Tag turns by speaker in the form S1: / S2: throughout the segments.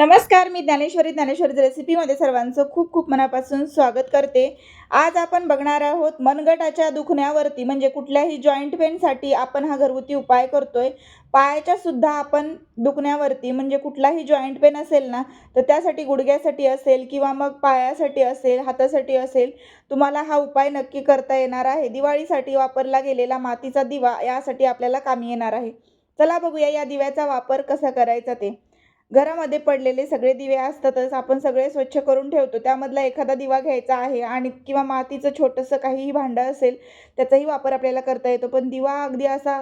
S1: नमस्कार मी ज्ञानेश्वरी. ज्ञानेश्वरी रेसिपीमध्ये सर्वांचं खूप खूप मनापासून स्वागत करते. आज आपण बघणार आहोत मनगटाच्या दुखण्यावरती म्हणजे कुठल्याही जॉईंट पेनसाठी आपण हा घरगुती उपाय करतोय. पायाच्या सुद्धा आपण दुखण्यावरती म्हणजे कुठलाही जॉईंट पेन असेल ना तर त्यासाठी गुडघ्यासाठी असेल किंवा मग पायासाठी असेल हातासाठी असेल तुम्हाला हा उपाय नक्की करता येणार आहे. दिवाळीसाठी वापरला गेलेला मातीचा दिवा यासाठी आपल्याला कामी येणार आहे. चला बघूया या दिव्याचा वापर कसा करायचा ते. घरामध्ये पडलेले सगळे दिवे असतातच आपण सगळे स्वच्छ करून ठेवतो. त्यामधला एखादा दिवा घ्यायचा आहे आणि किंवा मातीचं छोटंसं काहीही भांडं असेल त्याचाही वापर आपल्याला करता येतो. पण दिवा अगदी असा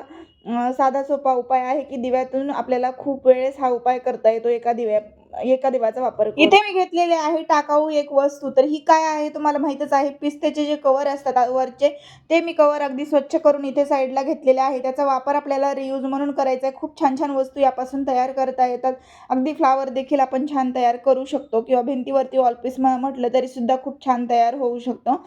S1: साधा सोपा उपाय आहे की दिव्यातून आपल्याला खूप वेळेस हा उपाय करता येतो एका दिव्या एका दिव्याचा वापर इथे मी घेतलेले आहे टाकाऊ एक वस्तू तर ही काय आहे तुम्हाला माहीतच आहे पिस्तेचे जे कवर असतात वरचे ते मी कवर अगदी स्वच्छ करून इथे साईडला घेतलेले आहे. त्याचा वापर आपल्याला रियूज म्हणून करायचा आहे. खूप छान छान वस्तू यापासून तयार करता येतात. अगदी फ्लावर देखील आपण छान तयार करू शकतो किंवा भिंतीवरती वॉलपीस म्हटलं तरी सुद्धा खूप छान तयार होऊ शकतो.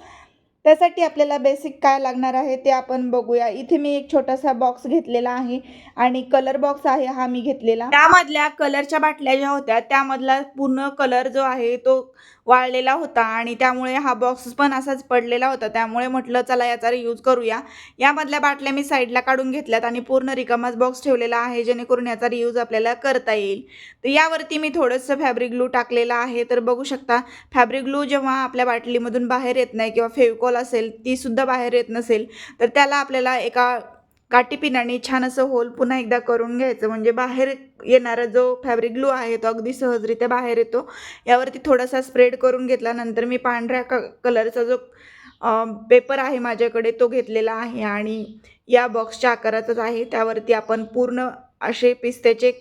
S1: त्यासाठी आपल्याला बेसिक काय लागणार आहे ते आपण बघूया. इथे मी एक छोटासा बॉक्स घेतलेला आहे आणि कलर बॉक्स आहे हा मी घेतलेला. त्यामधल्या कलरच्या बाटल्या ज्या होत्या त्यामधला पूर्ण कलर जो आहे तो वाळलेला होता आणि त्यामुळे हा बॉक्स पण असाच पडलेला होता. त्यामुळे म्हटलं चला याचा यूज करूया. यामधल्या बाटल्या मी साईडला काढून घेतल्यात आणि पूर्ण रिकामाच बॉक्स ठेवलेला आहे जेणेकरून याचा रियूज आपल्याला करता येईल. तर यावरती मी थोडंसं फॅब्रिक ग्लू टाकलेलं आहे. तर बघू शकता फॅब्रिक ग्लू जेव्हा आपल्या बाटलीमधून बाहेर येत नाही किंवा फेविकॉल असेल ती सुद्धा बाहेर येत नसेल तर त्याला आपल्याला एका काठी पिनाने छान असं होल पुन्हा एकदा करून घ्यायचं. म्हणजे बाहेर येणारा जो फॅब्रिक ग्लू आहे तो अगदी सहजरित्या बाहेर येतो. यावरती थोडासा स्प्रेड करून घेतल्यानंतर मी पांढऱ्या क कलरचा जो पेपर आहे माझ्याकडे तो घेतलेला आहे. आणि या बॉक्सच्या आकाराचाच आहे. त्यावरती आपण पूर्ण असे पिस्त्याचे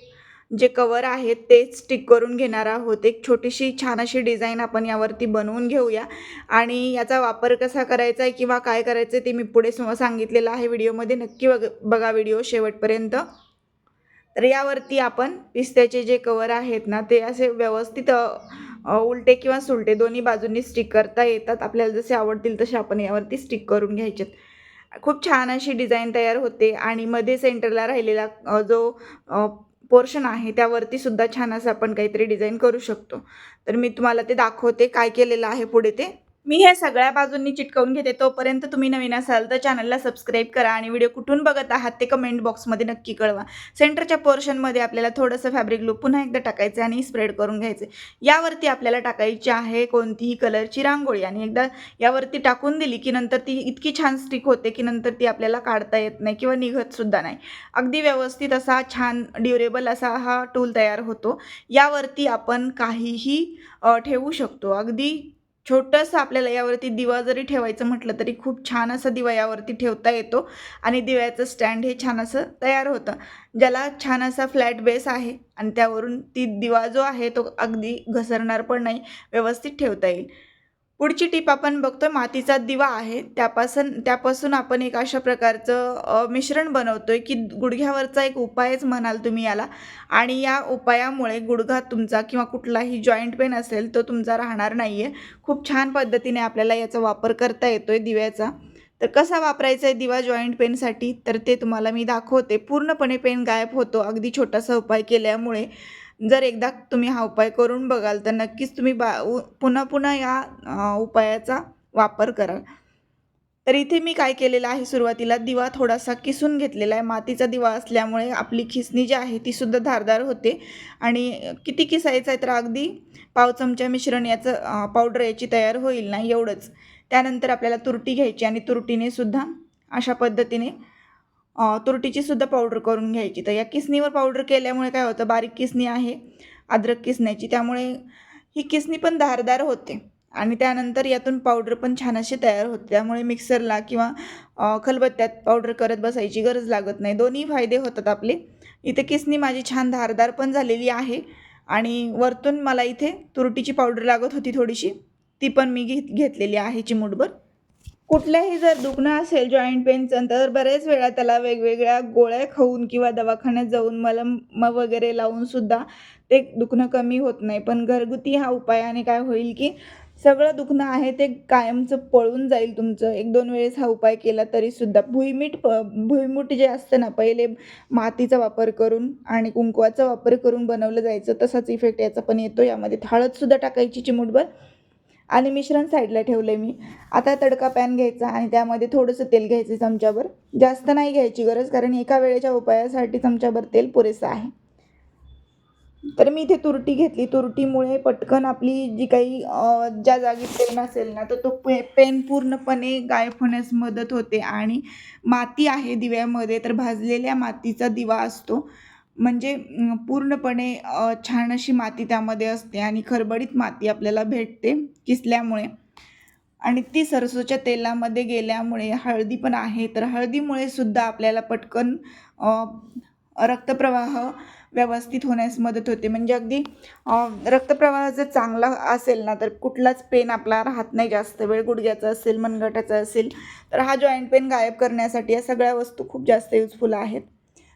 S1: जे कवर आहेत ते स्टिक करून घेणार आहोत. एक छोटीशी छान अशी डिझाईन आपण यावरती बनवून घेऊया. आणि याचा वापर कसा करायचा आहे किंवा काय करायचं आहे ते मी पुढे सांगितलेलं आहे. व्हिडिओमध्ये नक्की बघ बघा व्हिडिओ शेवटपर्यंत. तर यावरती आपण पिस्त्याचे जे कवर आहेत ना ते असे व्यवस्थित उलटे किंवा सुलटे दोन्ही बाजूंनी स्टिक करता येतात. आपल्याला जसे आवडतील तसे आपण यावरती स्टिक करून घ्यायचेत खूप छान अशी डिझाईन तयार होते. आणि मध्ये सेंटरला राहिलेला जो पोर्शन आहे त्यावरती सुद्धा छान असं आपण काहीतरी डिझाईन करू शकतो. तर मी तुम्हाला ते दाखवते काय केलेलं आहे पुढे ते. मी हे सगळ्या बाजूंनी चिटकवून घेते. तोपर्यंत तुम्ही नवीन असाल तर चॅनलला सबस्क्राईब करा आणि व्हिडिओ कुठून बघत आहात ते कमेंट बॉक्समध्ये नक्की कळवा. सेंटरच्या पोर्शनमध्ये आपल्याला थोडंसं फॅब्रिक लूप पुन्हा एकदा टाकायचं आणि स्प्रेड करून घ्यायचे. यावरती आपल्याला टाकायची आहे कोणतीही कलरची रांगोळी आणि एकदा यावरती टाकून दिली की नंतर ती इतकी छान स्टिक होते की नंतर ती आपल्याला काढता येत नाही किंवा निघतसुद्धा नाही. अगदी व्यवस्थित असा छान ड्युरेबल असा हा टूल तयार होतो. यावरती आपण काहीही ठेवू शकतो. अगदी छोटंसं आपल्याला यावरती दिवा जरी ठेवायचं म्हटलं तरी खूप छान असा दिवा यावरती ठेवता येतो आणि दिव्याचं स्टँड हे छान असं तयार होतं. ज्याला छान असा फ्लॅट बेस आहे आणि त्यावरून ती दिवा जो आहे तो अगदी घसरणार पण नाही व्यवस्थित ठेवता येईल. पुढची टीप आपण बघतो मातीचा दिवा आहे. त्यापासून त्यापासून आपण एक अशा प्रकारचं मिश्रण बनवतो आहे की गुडघ्यावरचा एक उपायच म्हणाल तुम्ही याला. आणि या उपायामुळे गुडघा तुमचा किंवा कुठलाही जॉईंट पेन असेल तो तुमचा राहणार नाही आहे खूप छान पद्धतीने आपल्याला याचा वापर करता येतो आहे दिव्याचा. तर कसा वापरायचा आहे दिवा जॉईंट पेनसाठी? तर ते तुम्हाला मी दाखवते. पूर्णपणे पेन गायब होतो. अगदी छोटासा उपाय केल्यामुळे जर एकदा तुम्ही हा उपाय करून बघाल तर नक्कीच तुम्ही बा उ- पुन्हा पुन्हा या उपायाचा वापर कराल. तर इथे मी काय केलेलं आहे सुरुवातीला दिवा थोडासा किसून घेतलेला आहे. मातीचा दिवा असल्यामुळे आपली खिसणी जी आहे ती सुद्धा धारदार होते. आणि किती किसायचं आहे तर अगदी पाव चमचा मिश्रण याचं पावडर याची तयार होईल ना एवढंच. त्यानंतर आपल्याला तुरटी घ्यायची आणि तुरटीने सुद्धा अशा पद्धतीने तुरटीची सुद्धा पावडर करून घ्यायची. तर या किसणीवर पावडर केल्यामुळे काय होतं? बारीक किसणी आहे अद्रक किसण्याची. त्यामुळे ही किसणी पण धारदार होते. आणि त्यानंतर यातून पावडर पण छान अशी तयार होते. त्यामुळे मिक्सरला किंवा खलबत्त्यात पावडर करत बसायची गरज लागत नाही. दोन्ही फायदे होतात आपले. इथे किसणी माझी छान धारदार पण झालेली आहे. आणि वरतून मला इथे तुरटीची पावडर लागत होती थोडीशी. ती पण मी घेत घेतलेली आहे चिमूटभर. कुठल्याही जर दुखणं असेल जॉईंट पेनचं तर बरेच वेळा त्याला वेगवेगळ्या गोळ्या खाऊन किंवा दवाखान्यात जाऊन मलम म वगैरे लावून सुद्धा ते दुखणं कमी होत नाही. पण घरगुती हा उपायाने काय होईल की सगळं दुखणं आहे ते कायमचं पळून जाईल तुमचं. एक दोन वेळेस हा उपाय केला तरीसुद्धा भुईमीठ प भुईमूठ जे असतं ना पहिले मातीचा वापर करून आणि कुंकवाचा वापर करून बनवलं जायचं तसाच इफेक्ट याचा पण येतो. यामध्ये हळदसुद्धा टाकायची चिमूटभर. आणि मिश्रण साईडला ठेवलं आहे मी. आता तडका पॅन घ्यायचा आणि त्यामध्ये थोडंसं तेल घ्यायचं चमच्याभर जास्त नाही घ्यायची गरज कारण एका वेळेच्या उपायासाठी चमच्याभर तेल पुरेसं आहे. तर मी इथे तुरटी घेतली. तुरटीमुळे पटकन आपली जी काही ज्या जागी पेन असेल ना तर तो पे पेन पूर्णपणे गायब होण्यास मदत होते. आणि माती आहे दिव्यामध्ये तर भाजलेल्या मातीचा दिवा असतो. म्हणजे पूर्णपणे छान अशी माती त्यामध्ये असते आणि खरबडीत माती आपल्याला भेटते किसल्यामुळे. आणि ती सरसोच्या तेलामध्ये गेल्यामुळे हळदी पण आहे. तर हळदीमुळे सुद्धा आपल्याला पटकन रक्तप्रवाह व्यवस्थित होण्यास मदत होते. म्हणजे अगदी रक्तप्रवाह जर चांगला असेल ना तर कुठलाच पेन आपला राहत नाही जास्त. वेळ गुडघ्याचा असेल मनगटाचा असेल तर हा जॉईंट पेन गायब करण्यासाठी या सगळ्या वस्तू खूप जास्त युजफुल आहेत.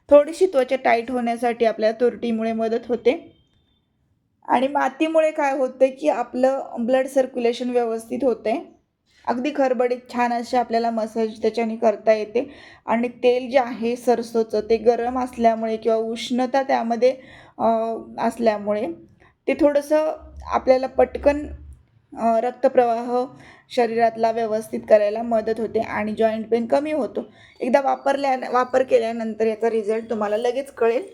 S1: थोडीशी त्वचा टाईट होण्यासाठी आपल्या तुरटीमुळे मदत होते. आणि मातीमुळे काय होतं की आपलं ब्लड सर्क्युलेशन व्यवस्थित होते अगदी खरबडीत छान असे आपल्याला मसाज त्याच्याने करता येते. आणि तेल जे आहे सरसोचं ते गरम असल्यामुळे किंवा उष्णता त्यामध्ये असल्यामुळे ते थोडंसं आपल्याला पटकन रक्तप्रवाह शरीरातला व्यवस्थित करायला मदत होते आणि जॉईंट पेन कमी होतो. एकदा वापरल्या वापर केल्यानंतर याचा रिझल्ट तुम्हाला लगेच कळेल.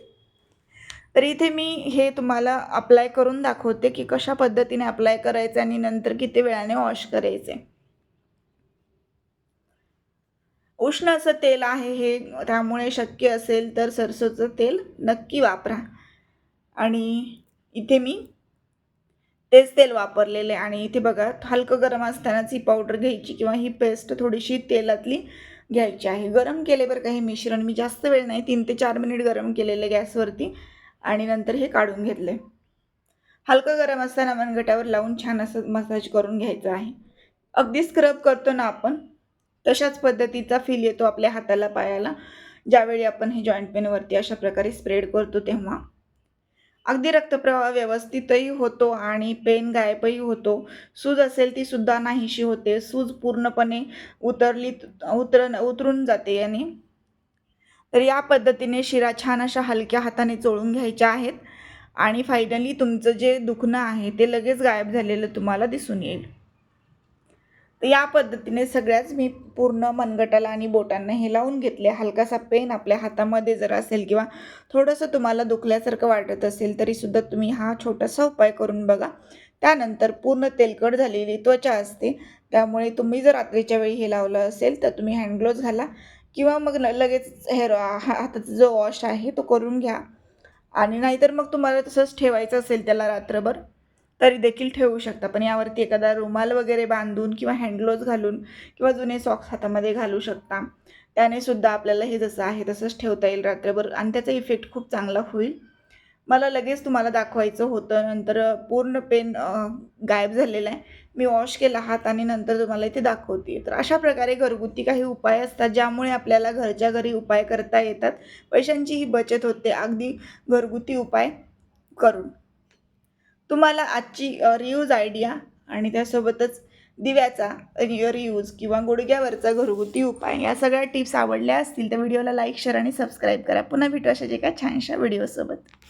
S1: तर इथे मी हे तुम्हाला अप्लाय करून दाखवते की कशा पद्धतीने अप्लाय करायचं आणि नंतर किती वेळाने वॉश करायचे. उष्ण असं तेल आहे हे त्यामुळे शक्य असेल तर सरसोचं तेल नक्की वापरा. आणि इथे मी तेच तेल वापरलेले आणि इथे बघा हलकं गरम असतानाच ही पावडर घ्यायची किंवा ही पेस्ट थोडीशी तेलातली घ्यायची आहे. गरम केले बरं का हे मिश्रण मी जास्त वेळ नाही तीन ते चार मिनिट गरम केलेले गॅसवरती आणि नंतर हे काढून घेतले. हलकं गरम असताना मनगटावर लावून छान असं मसाज करून घ्यायचं आहे. अगदी स्क्रब करतो ना आपण तशाच पद्धतीचा फील येतो आपल्या हाताला पायाला. ज्यावेळी आपण हे जॉईंट पेनवरती अशा प्रकारे स्प्रेड करतो तेव्हा. अगदी रक्तप्रवाह व्यवस्थितही होतो आणि पेन गायबही होतो. सूज असेल ती सुद्धा नाहीशी होते. सूज पूर्णपणे उतरली उतर उतरून जाते याने. तर या पद्धतीने शिरा छान अशा हलक्या हाताने चोळून घ्यायच्या आहेत. आणि फायनली तुमचं जे दुखणं आहे ते लगेच गायब झालेलं तुम्हाला दिसून येईल. या पद्धतीने सगळ्याच मी पूर्ण मनगटाला आणि बोटांना हे लावून घेतले. हलकासा पेन आपल्या हातामध्ये जर असेल किंवा थोडंसं तुम्हाला दुखल्यासारखं वाटत असेल तरीसुद्धा तुम्ही हा छोटासा उपाय करून बघा. त्यानंतर पूर्ण तेलकट झालेली त्वचा असते. त्यामुळे तुम्ही जर रात्रीच्या वेळी हे लावलं असेल तर तुम्ही हँडग्लोव्ज घाला किंवा मग लगेच हेअर हाताचा जो वॉश आहे तो करून घ्या. आणि नाहीतर मग तुम्हाला तसंच ठेवायचं असेल त्याला रात्रभर. तरी देखील ठेवू शकता. पण यावरती एखादा रुमाल वगैरे बांधून किंवा हँडग्लोव्ज घालून किंवा जुने सॉक्स हातामध्ये घालू शकता. त्याने सुद्धा आपल्याला हे जसं आहे तसंच ठेवता येईल रात्रभर आणि त्याचा इफेक्ट खूप चांगला होईल. मला लगेच तुम्हाला दाखवायचं होतं. नंतर पूर्ण पेन गायब झालेला आहे. मी वॉश केला हात आणि नंतर तुम्हाला इथे दाखवते. तर अशा प्रकारे घरगुती काही उपाय असतात ज्यामुळे आपल्याला घरच्या घरी उपाय करता येतात. पैशांचीही बचत होते. अगदी घरगुती उपाय करून. तुम्हाला आजची रियूज आयडिया आणि त्यासोबतच दिव्याचा रियूज किंवा गुडघ्यावरचा घरगुती उपाय या सगळ्या टिप्स आवडल्या असतील तर व्हिडिओला लाईक शेअर आणि सबस्क्राईब करा. पुन्हा भेटू जे काय छानशा व्हिडिओसोबत